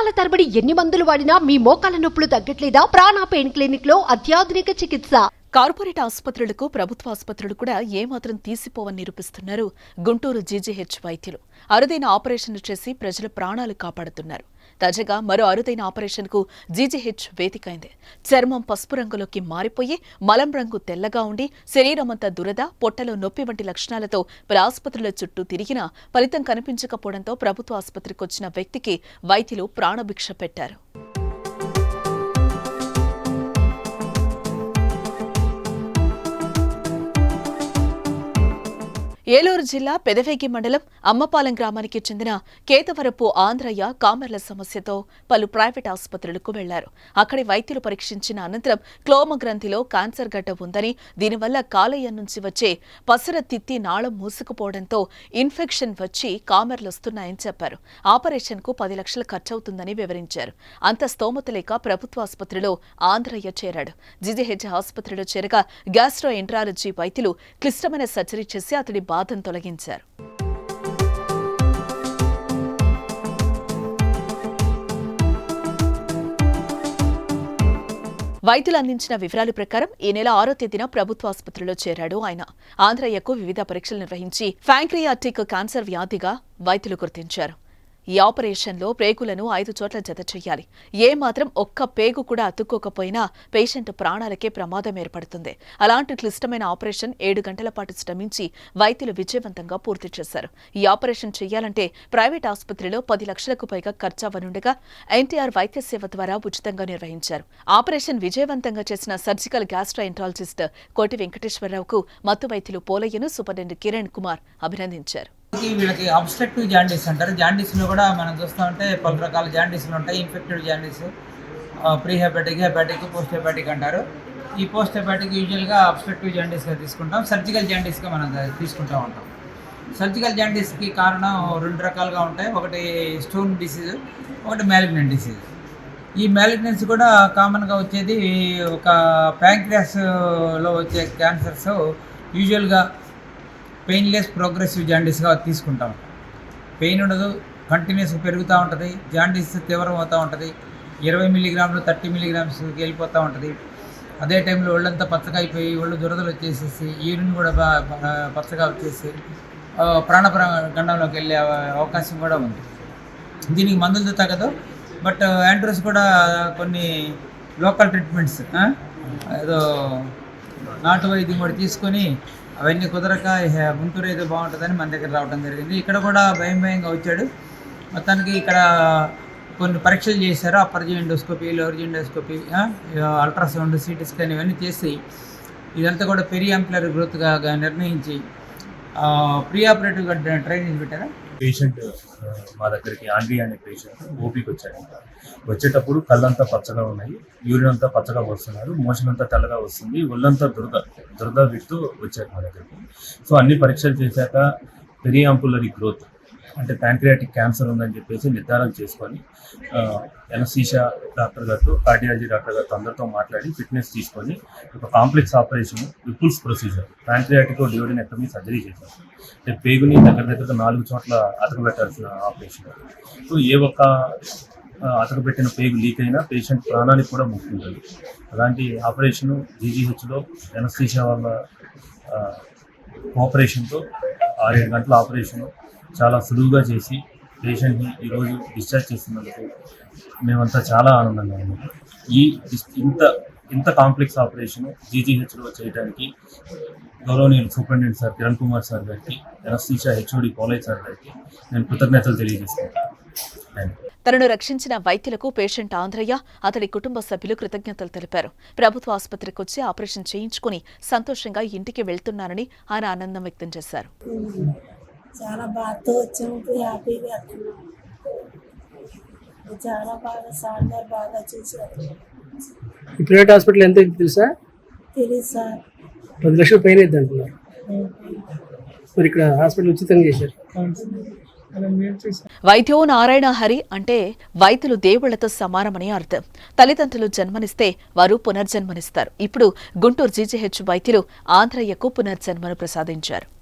సంవత్సరాల తరబడి ఎన్ని మందులు వాడినా మీ మోకాల నొప్పులు తగ్గట్లేదా? ప్రాణ పెయిన్ క్లినిక్లో అత్యాధునిక చికిత్స. కార్పొరేట్ ఆసుపత్రులకు ప్రభుత్వ ఆసుపత్రులు కూడా ఏమాత్రం తీసిపోవని నిరూపిస్తున్నారు గుంటూరు జీజీహెచ్ వైద్యులు. అరుదైన ఆపరేషన్లు చేసి ప్రజల ప్రాణాలు కాపాడుతున్నారు. తాజాగా మరో అరుదైన ఆపరేషన్కు జీజీహెచ్ వేదికైంది. చర్మం పసుపు రంగులోకి మారిపోయి మలం రంగు తెల్లగా ఉండి శరీరమంతా దురద పొట్టలో నొప్పి వంటి లక్షణాలతో పలు ఆసుపత్రుల చుట్టూ తిరిగినా ఫలితం కనిపించకపోవడంతో ప్రభుత్వ ఆసుపత్రికి వచ్చిన వ్యక్తికి వైద్యులు ప్రాణభిక్ష పెట్టారు. ఏలూరు జిల్లా పెదవేగి మండలం అమ్మపాలెం గ్రామానికి చెందిన కేతవరపు ఆంధ్రయ్య కామెర్ల సమస్యతో పలు ప్రైవేట్ ఆసుపత్రులకు వెళ్ళారు. అక్కడి వైద్యులు పరీక్షించిన అనంతరం క్లోమ గ్రంథిలో క్యాన్సర్ గడ్డ ఉందని దీనివల్ల కాలయ్య నుంచి వచ్చే పసర తిత్తి నాళం మూసుకుపోవడంతో ఇన్ఫెక్షన్ వచ్చి కామెర్లొస్తున్నాయని చెప్పారు. ఆపరేషన్కు పది లక్షలు ఖర్చవుతుందని వివరించారు. అంత స్తోమత లేక ప్రభుత్వ ఆసుపత్రిలో ఆంధ్రయ్య చేరాడు. జిజెహెచ్ ఆసుపత్రిలో చేరగా గ్యాస్ట్రో ఎంట్రాలజీ వైద్యులు క్లిష్టమైన సర్జరీ చేసి అతడి బాధను తొలగించారు. వైద్యులు అందించిన వివరాల ప్రకారం ఈ నెల ఆరో తేదీన ప్రభుత్వ ఆసుపత్రిలో చేరాడు ఆయన. ఆంధ్రయ్యకు వివిధ పరీక్షలు నిర్వహించి ఫ్యాంక్రియాటిక్ క్యాన్సర్ వ్యాధిగా వైద్యులు గుర్తించారు. ఈ ఆపరేషన్లో పేగులను ఐదు చోట్ల జత చేయాలి. ఏ మాత్రం ఒక్క పేగు కూడా అతుక్కోకపోయినా పేషెంట్ ప్రాణాలకే ప్రమాదం ఏర్పడుతుంది. అలాంటి క్లిష్టమైన ఆపరేషన్ ఏడు గంటల పాటు శ్రమించి వైద్యులు విజయవంతంగా పూర్తి చేశారు. ఈ ఆపరేషన్ చేయాలంటే ప్రైవేట్ ఆసుపత్రిలో పది లక్షలకు పైగా ఖర్చు అవ్వనుండగా ఎన్టీఆర్ వైద్య సేవ ద్వారా ఉచితంగా నిర్వహించారు. ఆపరేషన్ విజయవంతంగా చేసిన సర్జికల్ గ్యాస్ట్రోఎంట్రాలజిస్ట్ కోటి వెంకటేశ్వరరావుకు మత్తు వైద్యులు పోలయ్యను సూపరింటెండెంట్ కిరణ్ కుమార్ అభినందించారు. వీళ్ళకి అబ్స్ట్రక్టివ్ జాండీస్ అంటారు. జాండీస్లో కూడా మనం చూస్తామంటే పలు రకాల జాండీస్లు ఉంటాయి. Infected jaundice pre hepatic hepatic post hepatic అంటారు. ఈ పోస్ట్ హెపాటిక్ యూజువల్గా అబ్స్ట్రక్టివ్ జాండీస్గా తీసుకుంటాం. సర్జికల్ జాండీస్గా మనం తీసుకుంటూ ఉంటాం. సర్జికల్ జాండీస్కి కారణం రెండు రకాలుగా ఉంటాయి. ఒకటి స్టోన్ డిసీజ్ ఒకటి మ్యాలిగ్నెంట్ డిసీజ్ ఈ మ్యాలిగ్నెన్స్ కూడా కామన్గా వచ్చేది ఒక ప్యాంక్రియాస్లో వచ్చే క్యాన్సర్స్ యూజువల్గా పెయిన్లెస్ ప్రోగ్రెసివ్ జాండీస్గా తీసుకుంటాం. పెయిన్ ఉండదు కంటిన్యూస్గా పెరుగుతూ ఉంటుంది జాండీస్ తీవ్రం అవుతూ ఉంటుంది ఇరవై మిల్లీగ్రాములు థర్టీ మిల్లీగ్రామ్స్కి వెళ్ళిపోతూ ఉంటుంది. అదే టైంలో ఒళ్ళంతా పచ్చగా అయిపోయి ఒళ్ళు దురదలు వచ్చేసేసి యూరిన్ కూడా బాగా పచ్చగా వచ్చేసి ఆ, ప్రాణ గండంలోకి వెళ్ళే అవకాశం కూడా ఉంది. దీనికి మందులతో తగ్గదు బట్ యాండ్రూస్ కూడా కొన్ని లోకల్ ట్రీట్మెంట్స్ ఏదో నాటు వైద్యం కూడా తీసుకొని అవన్నీ కుదరక గుంటూరు అయితే బాగుంటుందని మన దగ్గర రావడం జరిగింది. ఇక్కడ కూడా భయం భయంగా వచ్చాడు. మొత్తానికి ఇక్కడ కొన్ని పరీక్షలు చేశారు. Upper endoscopy lower endoscopy ultrasound CT scan ఇవన్నీ చేసి ఇదంతా కూడా పెరి అంప్లర్ గ్రోత్గా నిర్ణయించి ప్రీ ఆపరేటివ్గా ట్రైనింగ్ పెట్టారా? పేషెంట్ uh, మా దగ్గరికి ఆండ్రీ అనే పేషెంట్ ఓపీకి వచ్చాడంట వచ్చేటప్పుడు కళ్ళంతా పచ్చగా ఉన్నాయి యూరిన్ అంతా పచ్చగా వస్తున్నారు మోషన్ అంతా తెల్లగా వస్తుంది ఒళ్ళంతా దురద దురద విత్తు వచ్చారు మా దగ్గరికి. సో అన్ని పరీక్షలు చేశాక పెరియాంపులరీ గ్రోత్ అంటే ప్యాంక్రియాటిక్ క్యాన్సర్ ఉందని చెప్పేసి నిర్ధారణ చేసుకొని ఎనసీషా డాక్టర్ గారితో కార్డియాలజీ డాక్టర్ గారితో అందరితో మాట్లాడి ఫిట్నెస్ తీసుకొని ఒక complex operation Whipple's procedure pancreatic duodenectomy surgery చేశారు. అంటే పేగుని దగ్గర దగ్గర నాలుగు చోట్ల అతకబెట్టాల్సిన ఆపరేషన్ సో ఏ ఒక్క ఆ, అతకబెట్టిన పేగు లీక్ అయినా పేషెంట్ ప్రాణానికి కూడా ముక్కుంటుంది అలాంటి ఆపరేషను జీజీహెచ్లో ఎనస్థీషియా వాళ్ళ కోఆపరేషన్తో ఆరేడు గంటల ఆపరేషను చాలా సులువుగా చేసి పేషెంట్ని ఈరోజు డిశ్చార్జ్ చేసినందుకు మేమంతా చాలా ఆనందంగా ఉన్నాం. ఈ ఇంత ఇంత కాంప్లెక్స్ ఆపరేషన్ జీజీహెచ్లో చేయడానికి గౌరవనీయులు superintendent sir Kiran Kumar sir గారికి ఎనస్థీషియా హెచ్ఓడి కాలేజ్ సార్ గారికి నేను కృతజ్ఞతలు తెలియజేస్తున్నాను. తనను రక్షించిన వైద్యులకు పేషెంట్ ఆంధ్రయ్య అతడి కుటుంబ సభ్యులు కృతజ్ఞతలు తెలిపారు. ప్రభుత్వ ఆసుపత్రికి వచ్చి ఆపరేషన్ చేయించుకుని సంతోషంగా ఇంటికి వెళ్తున్నానని ఆయన ఆనందం వ్యక్తం చేశారు. చాలా బాధతో వచ్చాము. హ్యాపీగా వెళ్తున్నాం చాలా బాగా సార్ గారు బాగా చూశారు. ఈ ప్రైవేట్ హాస్పిటల్ ఎంత అయింది తెలుసా? తెలియదు సార్. పది లక్షలు పైన అయింది అంటున్నారు. మరి ఇక్కడ హాస్పిటల్ ఉచితంగా చేశారు. వైద్యో నారాయణ హరి అంటే వైద్యులు దేవుళ్ళతో సమానమని అర్థం. తల్లిదండ్రులు జన్మనిస్తే వారు పునర్జన్మనిస్తారు. ఇప్పుడు గుంటూరు జీజీహెచ్ వైద్యులు ఆంధ్రయ్యకు పునర్జన్మను ప్రసాదించారు.